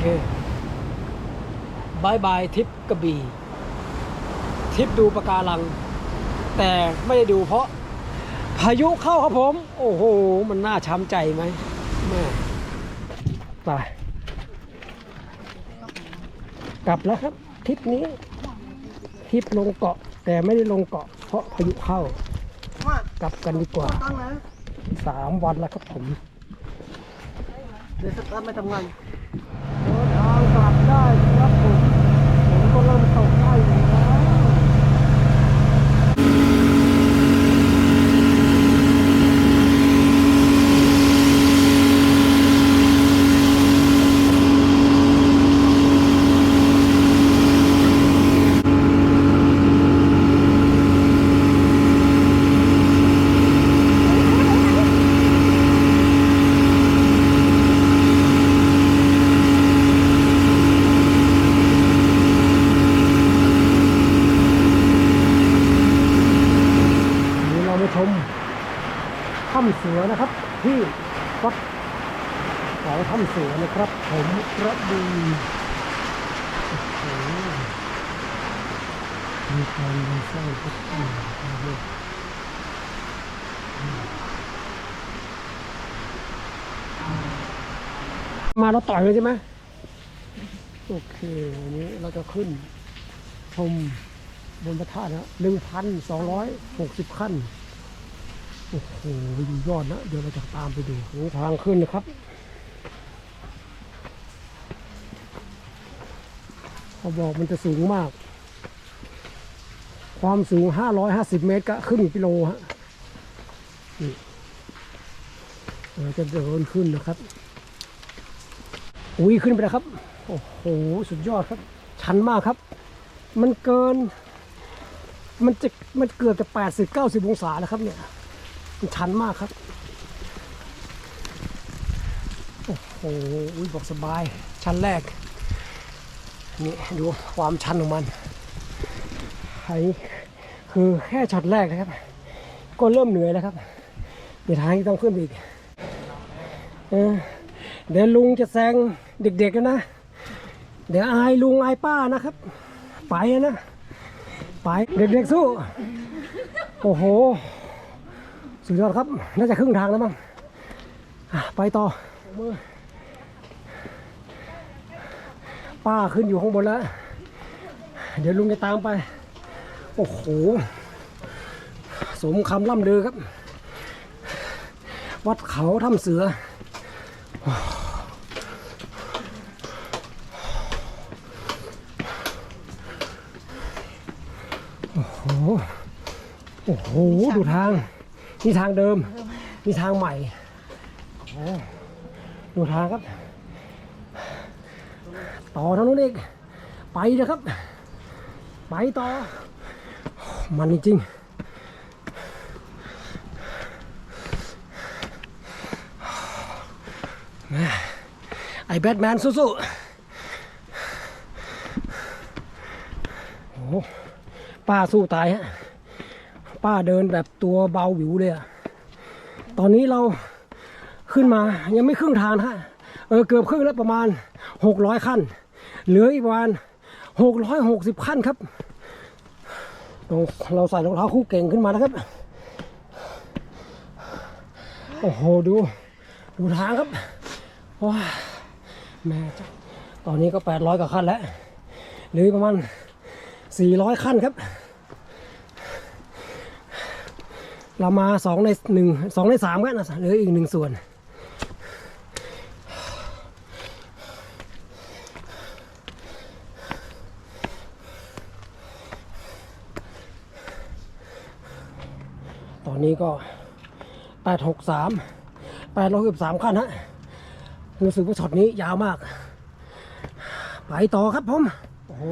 เคบายบายทริปกระบี่ทริปดูปะการัง แต่ไม่ได้ดูเพราะ พายุเข้าครับผม โอ้โห มันน่าช้ำใจไหมแม่ไปกลับแล้วครับทริปนี้ทริปลงเกาะ แต่ไม่ได้ลงเกาะ เพราะพายุเข้า กลับกันดีกว่าตั้งนะสามวันแล้วครับผมเดี๋ยวสตาร์ทไม่ทำงานเดินทางกลับได้ครับผมผมก็เริ่มตกได้อยู่แล้ว วันนี้เรามาชมถ้ำเสือนะครับ ที่วัดเขาถ้ำเสือนะ ครับ ผมกระบีโอ้โหมีการดีไซน์ครับอืมนี่มาเราต่อยเลยใช่ไหมโอเควันนี้เราจะขึ้น ชมบนพระธาตุนะหนึ่งพันสองร้อยหกสิบขั้น โอ้โหยู่ยอดนะ เดี๋ยวเราจะตามไปดูทางขึ้นนะครับ เขาบอกมันจะสูงมาก ความสูง 550 เมตรก็ครึ่งกิโลฮะเราจะเดินขึ้นนะครับ อุ้ยขึ้นไปแล้วครับ โอ้โห สุดยอดครับ ชันมากครับ มันเกิน มันจะ มันเกือบจะแปดสิบเก้าสิบองศาแล้วครับเนี่ย มันชันมากครับ โอ้โหอุ๊ยบอกสบาย ชั้นแรก นี่ดูความชันของมันไอ้คือแค่ช็อตแรกนะครับ ก็เริ่มเหนื่อยแล้วครับเดี๋ยวทางที่ต้องขึ้นอีกเดี๋ยวลุงจะแซงเด็กๆกันนะ เดี๋ยวอายลุงอายป้านะครับ ไปนะไปเด็กๆสู้ โอ้โห สุดยอดครับ น่าจะครึ่งทางแล้วมั้งไปต่อมือ ป้าขึ้นอยู่ข้างบนแล้ว เดี๋ยวลุงจะตามไป โอ้โห สมคำล่ำลือครับ วัดเขาถ้ำเสือ โอ้โห โอ้โห ดูทาง นี่ทางเดิม นี่ทางใหม่ ดูทางครับ ต่อทางนู้นเอีกไปนะครับ ไปต่อ มันจริงไอ้แบทแมนสู้ๆโอ้ป้าสู้ตายฮะ ป้าเดินแบบตัวเบาหวิวเลยอะตอนนี้เราขึ้นมายังไม่ครึ่งทางฮะ เออเกือบครึ่งแล้วประมาณหกร้อยขั้น เหลืออีกประมาณหกร้อยหกสิบขั้นครับต้องเราใส่รองเท้าคู่เก่งขึ้นมานะครับ โอ้โห ดู ดูทางครับว้าแม่จ้าตอนนี้ก็แปดร้อยกว่าขั้นแล้วเหลืออีกประมาณสี่ร้อยขั้นครับ เรามาสองในหนึ่งสองในสามกันนะเหลืออีกหนึ่งส่วน ตอนนี้ก็แปดหกสามแปดร้อยสามขั้นฮะรู้สึกว่าช็อตนี้ยาวมาก ไปต่อครับผมโอ้โห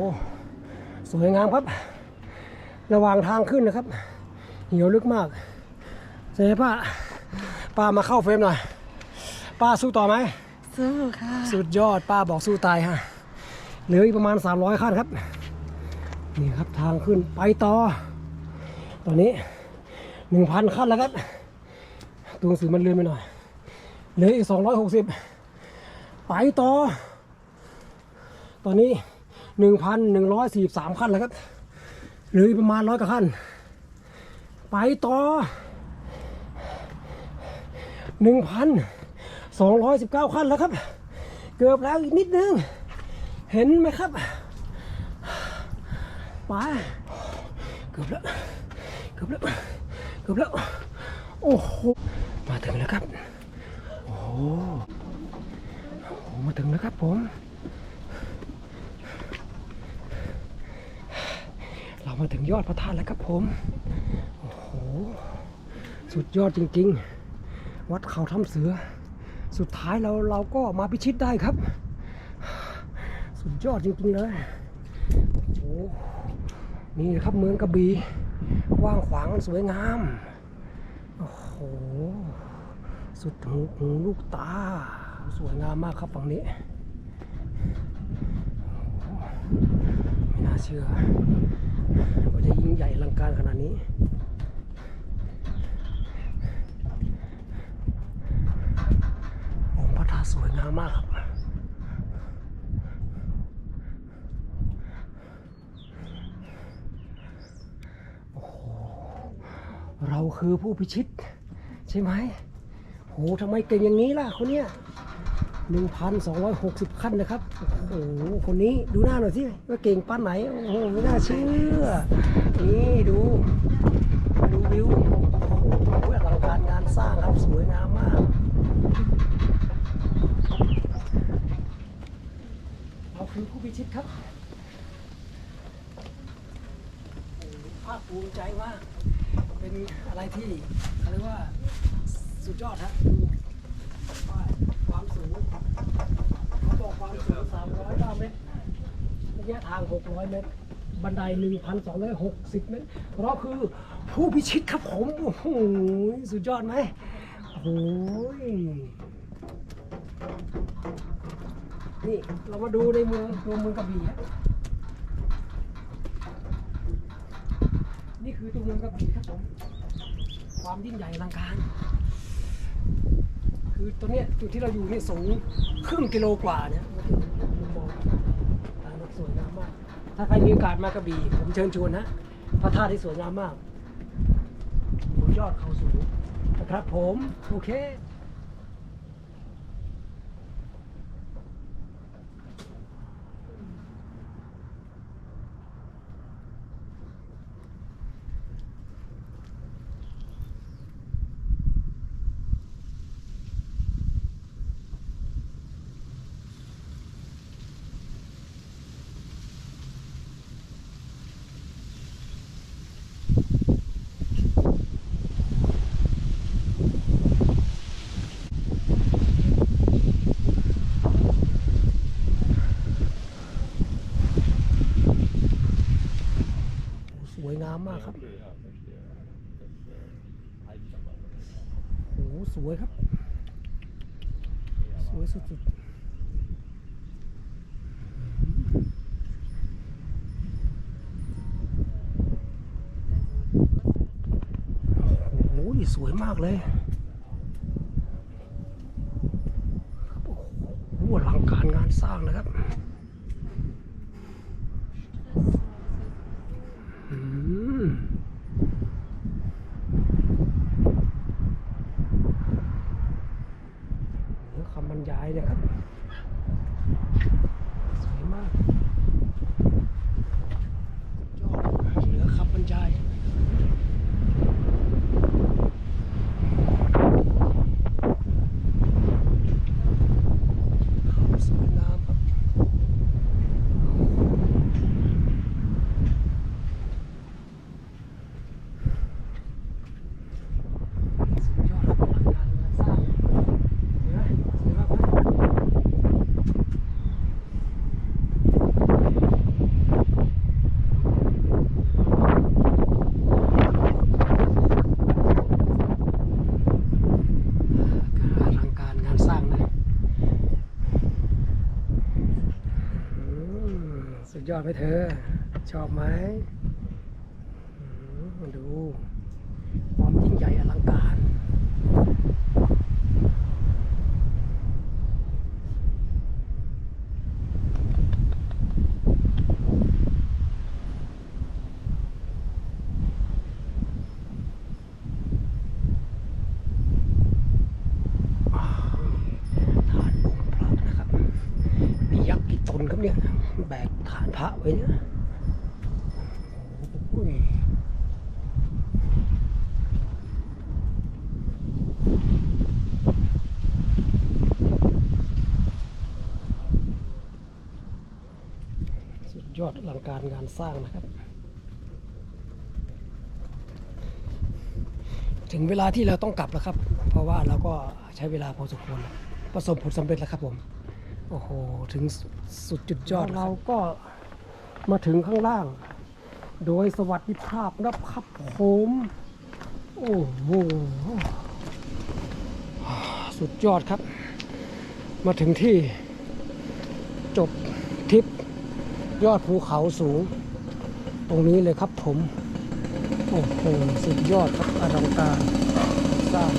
สวยงามครับ ระหว่างทางขึ้นนะครับ เหี่ยวลึกมากเจ๊ป้าป้ามาเข้าเฟรมหน่อย ป้าสู้ต่อไหมสู้ค่ะ สุดยอดป้าบอกสู้ตายฮะเหลืออีกประมาณ 300ขั้นครับ นี่ครับทางขึ้นไปต่อ ตอนนี้ 1,000ขั้นแล้วครับ ตัวหนังสือมันเลื่อนไปหน่อย เหลืออีก260ไปต่อ ตอนนี้1,143ขั้นแล้วครับเหลืออีกประมาณร้อยกว่าขั้น ไปต่อ1,219ขั้นแล้วครับ เกือบแล้วอีกนิดนึง เห็นไหมครับไปเกือบแล้ว เกือบแล้ว กือบแล้ว โอ้โห มาถึงแล้วครับ โอ้โหมาถึงแล้วครับผม เรามาถึงยอดพระธาตุแล้วครับผม โอ้โห สุดยอดจริง ๆ วัดเขาถ้ำเสือ สุดท้ายเราเราก็มาพิชิตได้ครับ สุดยอดจริง ๆ เลย โอ้โห นี่นะครับเมืองกระบี่ กว้างขวางสวยงาม โอ้โห สุดหูหูลูกตา สวยงามมากครับฝั่งนี้ ไม่น่าเชื่อว่าจะยิ่งใหญ่อลังการขนาดนี้องค์พระธาตุสวยงามมากครับ เราคือผู้พิชิต ใช่ไหมโหทำไมเก่งอย่างนี้ล่ะคนเนี้ย1,260 ขั้นนะครับ โอ้โห คนนี้ดูหน้าหน่อยสิ ว่าเก่งป้านไหน โอ้โห ไม่น่าเชื่อ นี่ดู ดูวิวโอ้โหอลังการงานสร้างครับ สวยงามมาก เราคือผู้พิชิตครับโอ้ภาคภูมิใจมาก อะไรที่เขาเรียกว่าสุดยอดครับดูป้ายความสูงเขาบอกความสูง 309 เมตรระยะทาง 600 เมตร บันได 1,260 เมตรเราคือผู้พิชิตครับผม โอ้โห สุดยอดไหมโอ้โหนี่เรามาดูในเมืองตัวเมืองกระบี่นี่คือตัวเมืองกระบี่ครับผม ความยิ่งใหญ่อลังการ คือตัวเนี้ยจุดที่เราอยู่นี่สูงครึ่งกิโลกว่าเนี่ยมาถึงมุมมองทางสวยงามมาก ถ้าใครมีโอกาสมากระบี่ผมเชิญชวนนะพระธาตุที่สวยงามมากบนยอดเขาสูงนะครับผม โอเค สวยงามมากครับ โอ้โหสวยครับ สวยสุดๆโอ้โหสวยมากเลย ไปเธอ ชอบไหมดูความยิ่งใหญ่อลังการทานบุญพระนะครับมียักษ์กี่ตนครับเนี่ย แบกฐานพระไว้เนี่ยโอ้ยสุดยอดอลังการงานสร้างนะครับ ถึงเวลาที่เราต้องกลับแล้วครับ เพราะว่าเราก็ใช้เวลาพอสมควร ประสบผลสำเร็จแล้วครับผม โอ้โห ถึงสุดจุดยอดเราก็มาถึงข้างล่าง โดยสวัสดิภาพนะครับผมโอ้โหสุดยอดครับ มาถึงที่จบทริปยอดภูเขาสูง ตรงนี้เลยครับผม โอ้โหสุดยอดครับอลังการสร้าง